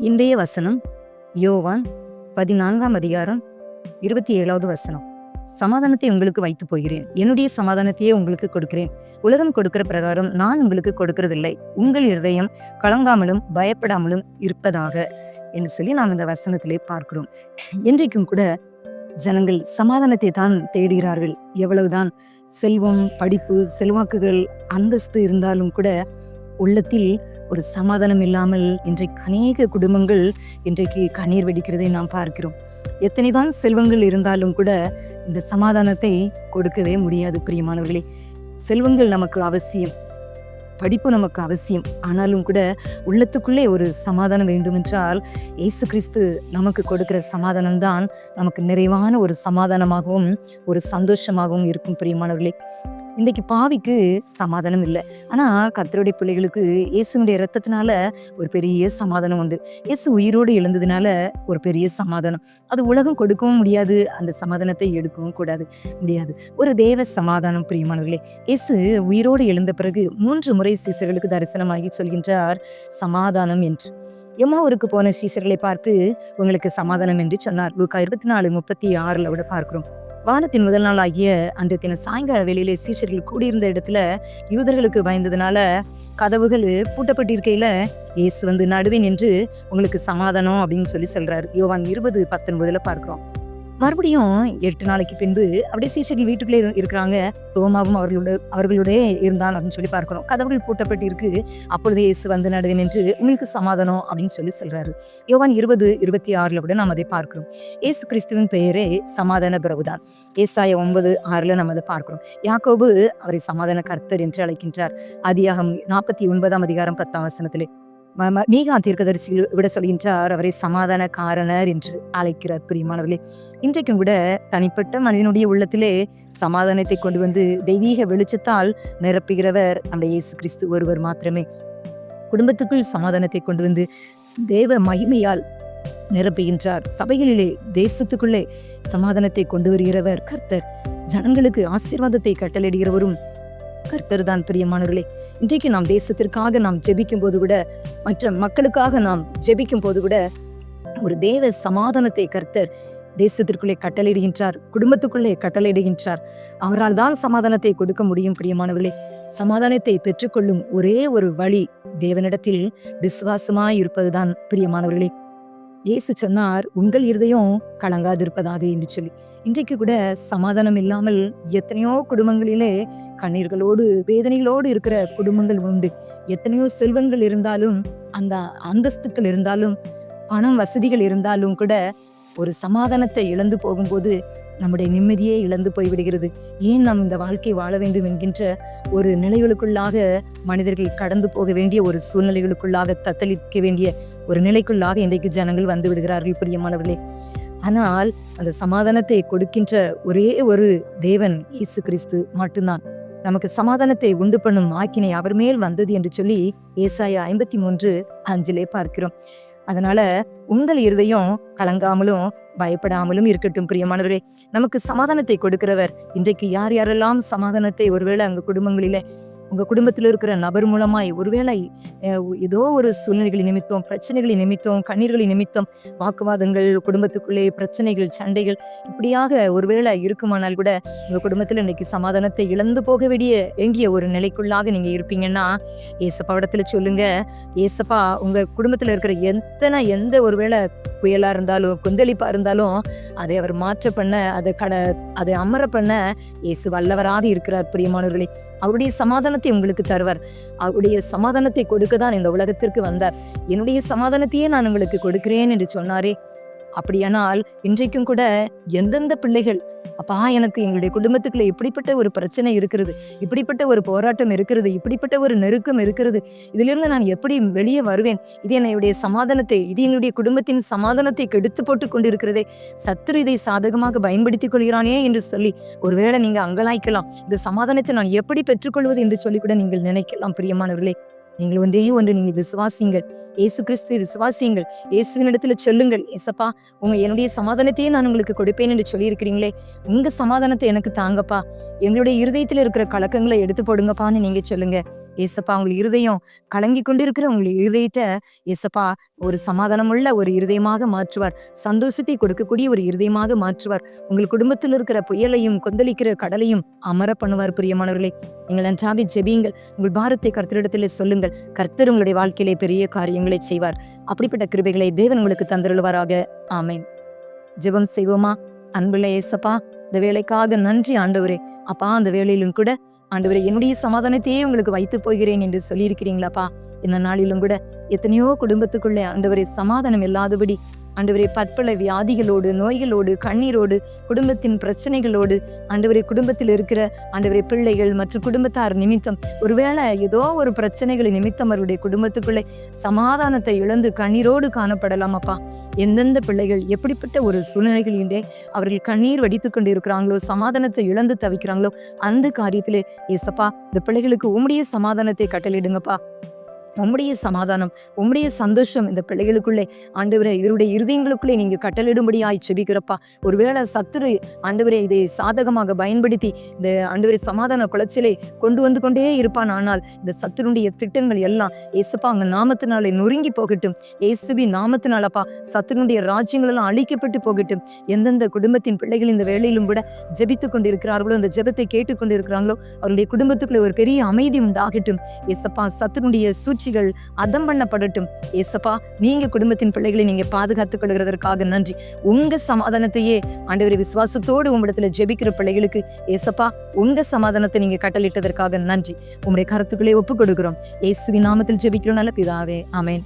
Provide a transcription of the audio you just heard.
இன்றைய வசனம் யோவான் பதினான்காம் அதிகாரம் இருபத்தி ஏழாவது வசனம். சமாதானத்தை உங்களுக்கு வைத்து போகிறேன். என்னுடைய சமாதானத்தையே உங்களுக்கு கொடுக்கிறேன். உலகம் கொடுக்கிற பிரகாரம் நான் உங்களுக்கு கொடுக்கறதில்லை. உங்கள் இருதயம் கலங்காமலும் பயப்படாமலும் இருப்பதாக என்று சொல்லி நாம் இந்த வசனத்திலே பார்க்கிறோம். என்றைக்கும் கூட ஜனங்கள் சமாதானத்தை தான் தேடுகிறார்கள். எவ்வளவுதான் செல்வம் படிப்பு செல்வாக்குகள் அந்தஸ்து இருந்தாலும் கூட உள்ளத்தில் ஒரு சமாதானம் இல்லாமல் இன்றைக்கு அநேக குடும்பங்கள் இன்றைக்கு கண்ணீர் வெடிக்கிறதை நாம் பார்க்கிறோம். எத்தனைதான் செல்வங்கள் இருந்தாலும் கூட இந்த சமாதானத்தை கொடுக்கவே முடியாது பிரியமானவர்களே. செல்வங்கள் நமக்கு அவசியம் படிப்பு நமக்கு அவசியம். ஆனாலும் கூட உள்ளத்துக்குள்ளே ஒரு சமாதானம் வேண்டுமென்றால் இயேசு கிறிஸ்து நமக்கு கொடுக்கிற சமாதானம் தான் நமக்கு நிறைவான ஒரு சமாதானமாகவும் ஒரு சந்தோஷமாகவும் இருக்கும் பிரியமானவர்களே. இன்றைக்கு பாவிக்கு சமாதானம் இல்லை. ஆனால் கத்தருடைய பிள்ளைகளுக்கு இயேசுனுடைய ரத்தத்தினால ஒரு பெரிய சமாதானம் உண்டு. இயேசு உயிரோடு எழுந்ததுனால ஒரு பெரிய சமாதானம். அது உலகம் கொடுக்கவும் முடியாது அந்த சமாதானத்தை எடுக்கவும் கூடாது முடியாது. ஒரு தேவ சமாதானம் பிரியமானவர்களே. இயேசு உயிரோடு எழுந்த பிறகு மூன்று முறை சீசர்களுக்கு தரிசனமாகி சொல்கின்றார் சமாதானம் என்று. எம்மாவூருக்கு போன சீசர்களை பார்த்து உங்களுக்கு சமாதானம் என்று சொன்னார். லூக்கா இருபத்தி நாலு முப்பத்தி ஆறுல விட பார்க்கிறோம். வாரத்தின் முதல் நாள் ஆகிய அன்றைய தின சாயங்கால வேளையிலே சீஷர்கள் கூடியிருந்த இடத்துல யூதர்களுக்கு பயந்ததுனால கதவுகள் பூட்டப்பட்டிருக்கையில இயேசு வந்து நடுவே நின்று உங்களுக்கு சமாதானம் அப்படின்னு சொல்லி சொல்றாரு. யோவான் இருபது பத்தொன்பதுல பார்க்கிறோம். மறுபடியும் எட்டு நாளைக்கு பின்பு அப்படியே சீசர்கள் வீட்டுக்குள்ளே இரு- இருக்கிறாங்க. தோமாவும் அவர்களோட அவர்களுடைய இருந்தான் அப்படின்னு சொல்லி பார்க்கிறோம். கதவுகள் பூட்டப்பட்டு இருக்கு. அப்பொழுது இயேசு வந்து நடுவே நின்று உங்களுக்கு சமாதானம் அப்படின்னு சொல்லி சொல்றாரு. யோவான் இருபது இருபத்தி ஆறுல கூட நாம் அதை பார்க்கிறோம். இயேசு கிறிஸ்துவின் பெயரே சமாதான பிரபுதான். ஏசாய ஒன்பது ஆறுல நம்ம அதை பார்க்கிறோம். யாக்கோபு அவரை சமாதான கர்த்தர் என்று அழைக்கின்றார். அதிகாகம் நாற்பத்தி ஒன்பதாம் அதிகாரம் பத்தாம் வசனத்திலே. ம- ம- மீகா தீர்க்கதரிசி விட சொல்கின்றார் அவரை சமாதானக்காரனர் என்று அழைக்கிறார் பிரியமானவர்களே. இன்றைக்கும் கூட தனிப்பட்ட மனிதனுடைய உள்ளத்திலே சமாதானத்தை கொண்டு வந்து தெய்வீக வெளிச்சத்தால் நிரப்புகிறவர் நம்முடைய இயேசு கிறிஸ்து ஒருவர் மாத்திரமே. குடும்பத்துக்குள் சமாதானத்தை கொண்டு வந்து தேவ மகிமையால் நிரப்புகின்றார். சபைகளிலே தேசத்துக்குள்ளே சமாதானத்தை கொண்டு வருகிறவர் கர்த்தர். ஜனங்களுக்கு ஆசீர்வாதத்தை கட்டளையிடுகிறவரும் கர்த்தர் தான் பிரியமானவர்களே. இன்றைக்கு நாம் தேசத்திற்காக நாம் ஜெபிக்கும் போது கூட மற்ற மக்களுக்காக நாம் ஜெபிக்கும் போது கூட ஒரு தேவ சமாதானத்தை கர்த்தர் தேசத்திற்குள்ளே கட்டளையிடுகின்றார் குடும்பத்துக்குள்ளே கட்டளையிடுகின்றார். அவரால் தான் சமாதானத்தை கொடுக்க முடியும் பிரியமானவர்களே. சமாதானத்தை பெற்றுக்கொள்ளும் ஒரே ஒரு வழி தேவனிடத்தில் விசுவாசமாய் இருப்பதுதான் பிரியமானவர்களே. இயேசு சொன்னார் உங்கள் இருதயம் கலங்காதிருப்பதாக என்று சொல்லி. இன்றைக்கு கூட சமாதானம் இல்லாமல் எத்தனையோ குடும்பங்களிலே கண்ணீர்களோடு வேதனைகளோடு இருக்கிற குடும்பங்கள் உண்டு. எத்தனையோ செல்வங்கள் இருந்தாலும் அந்த அந்தஸ்துக்கள் இருந்தாலும் பணம் வசதிகள் இருந்தாலும் கூட ஒரு சமாதானத்தை இழந்து போகும்போது நம்முடைய நிம்மதியே இழந்து போய்விடுகிறது. ஏன் நாம் இந்த வாழ்க்கை வாழ வேண்டும் என்கின்ற ஒரு நிலைகளுக்குள்ளாக மனிதர்கள் கடந்து போக வேண்டிய ஒரு சூழ்நிலைகளுக்குள்ளாக தத்தளிக்க வேண்டிய ஒரு நிலைக்குள்ளாக இன்றைக்கு ஜனங்கள் வந்து விடுகிறார்கள் பிரியமானவர்களே. ஆனால் அந்த சமாதானத்தை கொடுக்கின்ற ஒரே ஒரு தேவன் இயேசு கிறிஸ்து மட்டும்தான். நமக்கு சமாதானத்தை உண்டு பண்ணும் ஆக்கினை அவர் மேல் வந்தது என்று சொல்லி ஏசாயா ஐம்பத்தி மூன்று அஞ்சிலே பார்க்கிறோம். அதனால உங்கள் இருதயம் கலங்காமலும் பயப்படாமலும் இருக்கட்டும் பிரியமானவரே நமக்கு சமாதானத்தை கொடுக்கிறவர். இன்றைக்கு யார் யாரெல்லாம் சமாதானத்தை ஒருவேளை அங்க குடும்பங்களிலே உங்க குடும்பத்தில் இருக்கிற நபர் மூலமாய் ஒருவேளை ஏதோ ஒரு சூழ்நிலைகளின் நிமித்தம் பிரச்சனைகளின் நிமித்தம் கண்ணீர்களின் நிமித்தம் வாக்குவாதங்கள் குடும்பத்துக்குள்ளே பிரச்சனைகள் சண்டைகள் இப்படியாக ஒருவேளை இருக்குமானால் கூட உங்க குடும்பத்தில் இன்னைக்கு சமாதானத்தை இழந்து போக வேண்டிய எங்கிய ஒரு நிலைக்குள்ளாக நீங்க இருப்பீங்கன்னா ஏசப்பா இடத்துல சொல்லுங்க. ஏசப்பா உங்க குடும்பத்தில் இருக்கிற எத்தனை எந்த ஒருவேளை புயலா இருந்தாலும் கொந்தளிப்பா இருந்தாலும் அதை அவர் மாற்ற பண்ண அதை கட அதை அமர பண்ண இயேசு வல்லவராக இருக்கிறார் பிரியமானவர்களே. அவருடைய சமாதானத்தை உங்களுக்கு தருவார். அவருடைய சமாதானத்தை கொடுக்க தான் இந்த உலகத்திற்கு வந்தார். என்னுடைய சமாதானத்தையே நான் உங்களுக்கு கொடுக்கிறேன் என்று சொன்னாரே. அப்படியானால் இன்றைக்கும் கூட எந்தெந்த பிள்ளைகள்? அப்பா எனக்கு எங்களுடைய குடும்பத்துக்குள்ள இப்படிப்பட்ட ஒரு பிரச்சனை இருக்கிறது இப்படிப்பட்ட ஒரு போராட்டம் இருக்கிறது இப்படிப்பட்ட ஒரு நெருக்கம் இருக்கிறது இதிலிருந்து நான் எப்படி வெளியே வருவேன்? இது என்னுடைய சமாதானத்தை இது என்னுடைய குடும்பத்தின் சமாதானத்தை கெடுத்து போட்டு கொண்டிருக்கிறதே. சத்துரு இதை சாதகமாக பயன்படுத்திக் கொள்கிறானே என்று சொல்லி ஒருவேளை நீங்க அங்கலாய்க்கலாம். இந்த சமாதானத்தை நான் எப்படி பெற்றுக்கொள்வது என்று சொல்லி கூட நீங்கள் நினைக்கலாம் பிரியமானவர்களே. நீங்கள் ஒன்றே ஒன்று நீங்கள் விசுவாசிங்கள் ஏசு கிறிஸ்துவை விசுவாசியுங்கள். இயேசுவின் இடத்துல சொல்லுங்கள் ஏசப்பா உங்க என்னுடைய சமாதானத்தையே நான் உங்களுக்கு கொடுப்பேன் என்று சொல்லியிருக்கிறீங்களே உங்க சமாதானத்தை எனக்கு தாங்கப்பா. எங்களுடைய இருதயத்தில் இருக்கிற கலக்கங்களை எடுத்து போடுங்கப்பான்னு நீங்க சொல்லுங்க. ஏசப்பா உங்கள் இருதயம் கலங்கி கொண்டிருக்கிற உங்களுடைய இருதயத்தை ஏசப்பா ஒரு சமாதானமுள்ள ஒரு இருதயமாக மாற்றுவார். சந்தோஷத்தை கொடுக்கக்கூடிய ஒரு இருதயமாக மாற்றுவார். உங்கள் குடும்பத்தில் இருக்கிற புயலையும் கொந்தளிக்கிற கடலையும் அமர பண்ணுவார் பிரியமானவர்களே. நீங்கள் நன்றாவி ஜெபியுங்கள். உங்கள் பாரத்தை கர்த்தரிடத்தில் சொல்லுங்கள். கர்த்தர் உங்களுடைய வாழ்க்கையிலே பெரிய காரியங்களை செய்வார். அப்படிப்பட்ட கிருபைகளை தேவன் உங்களுக்கு தந்தருள்வாராக. ஆமேன். ஜெபம் செய்வோமா? அன்புள்ள ஏசப்பா இந்த வேலைக்காக நன்றி ஆண்டவரே. அப்பா அந்த வேலையிலும் கூட ஆண்டவரை என்னுடைய சமாதானத்தையே உங்களுக்கு வைத்து போகிறேன் என்று சொல்லியிருக்கிறீங்களாப்பா. இந்த நாளிலும் கூட எத்தனையோ குடும்பத்துக்குள்ளே ஆண்டவரை சமாதானம் இல்லாதபடி ஆண்டவரே பற்பல வியாதிகளோடு நோய்களோடு கண்ணீரோடு குடும்பத்தின் பிரச்சனைகளோடு ஆண்டவரே குடும்பத்தில் இருக்கிற ஆண்டவரே பிள்ளைகள் மற்றும் குடும்பத்தார் நிமித்தம் ஒருவேளை ஏதோ ஒரு பிரச்சனைகளை நிமித்தம் அவருடைய குடும்பத்துக்குள்ளே சமாதானத்தை இழந்து கண்ணீரோடு காணப்படலாம் அப்பா. எந்தெந்த பிள்ளைகள் எப்படிப்பட்ட ஒரு சூழ்நிலைகளின்றே அவர்கள் கண்ணீர் வடித்து கொண்டு இருக்கிறாங்களோ சமாதானத்தை இழந்து தவிக்கிறாங்களோ அந்த காரியத்திலே ஏசப்பா இந்த பிள்ளைகளுக்கு உம்முடைய சமாதானத்தை கட்டளிடுங்கப்பா உம்முடைய சமாதானம் உம்முடைய சந்தோஷம் இந்த பிள்ளைகளுக்குள்ளே ஆண்டவரே இவருடைய இருதயங்களுக்குள்ளே நீங்கள் கட்டளிடும்படியாய் செபிக்கிறப்பா ஒருவேளை சத்துரு ஆண்டவரே இதை சாதகமாக பயன்படுத்தி இந்த ஆண்டவரை சமாதான குளச்சலை கொண்டு வந்து கொண்டே இருப்பான். ஆனால் இந்த சத்துருடைய திட்டங்கள் எல்லாம் ஏசப்பா அங்கே நாமத்தினாலே நொறுங்கி போகட்டும். ஏசுபி நாமத்தினாலப்பா சத்துருடைய ராஜ்யங்கள் எல்லாம் அழிக்கப்பட்டு போகட்டும். எந்தெந்த குடும்பத்தின் பிள்ளைகள் இந்த வேளையிலும் கூட ஜெபித்து கொண்டிருக்கிறார்களோ அந்த ஜெபத்தை கேட்டுக்கொண்டு இருக்கிறாங்களோ அவருடைய குடும்பத்துக்குள்ளே ஒரு பெரிய அமைதி உண்டாகட்டும். ஏசப்பா சத்துருடைய சூழ்ச்சிகள் அதம் பண்ணப்படட்டும். ஏசப்பா நீங்க குடும்பத்தின் பிள்ளைகளை நீங்க பாதுகாத்துக் கொள்கிறதற்காக நன்றி. உங்க சமாதானத்தையே ஆண்டவரை விசுவாசத்தோடு உங்களிடத்துல ஜெபிக்கிற பிள்ளைகளுக்கு ஏசப்பா உங்க சமாதானத்தை நீங்க கட்டளிட்டதற்காக நன்றி. உங்களுடைய கருத்துக்களை ஒப்புக் கொடுக்கிறோம் ஏசுவி நாமத்தில் ஜெபிக்கிறோம் நல்ல பிதாவே. ஆமென்.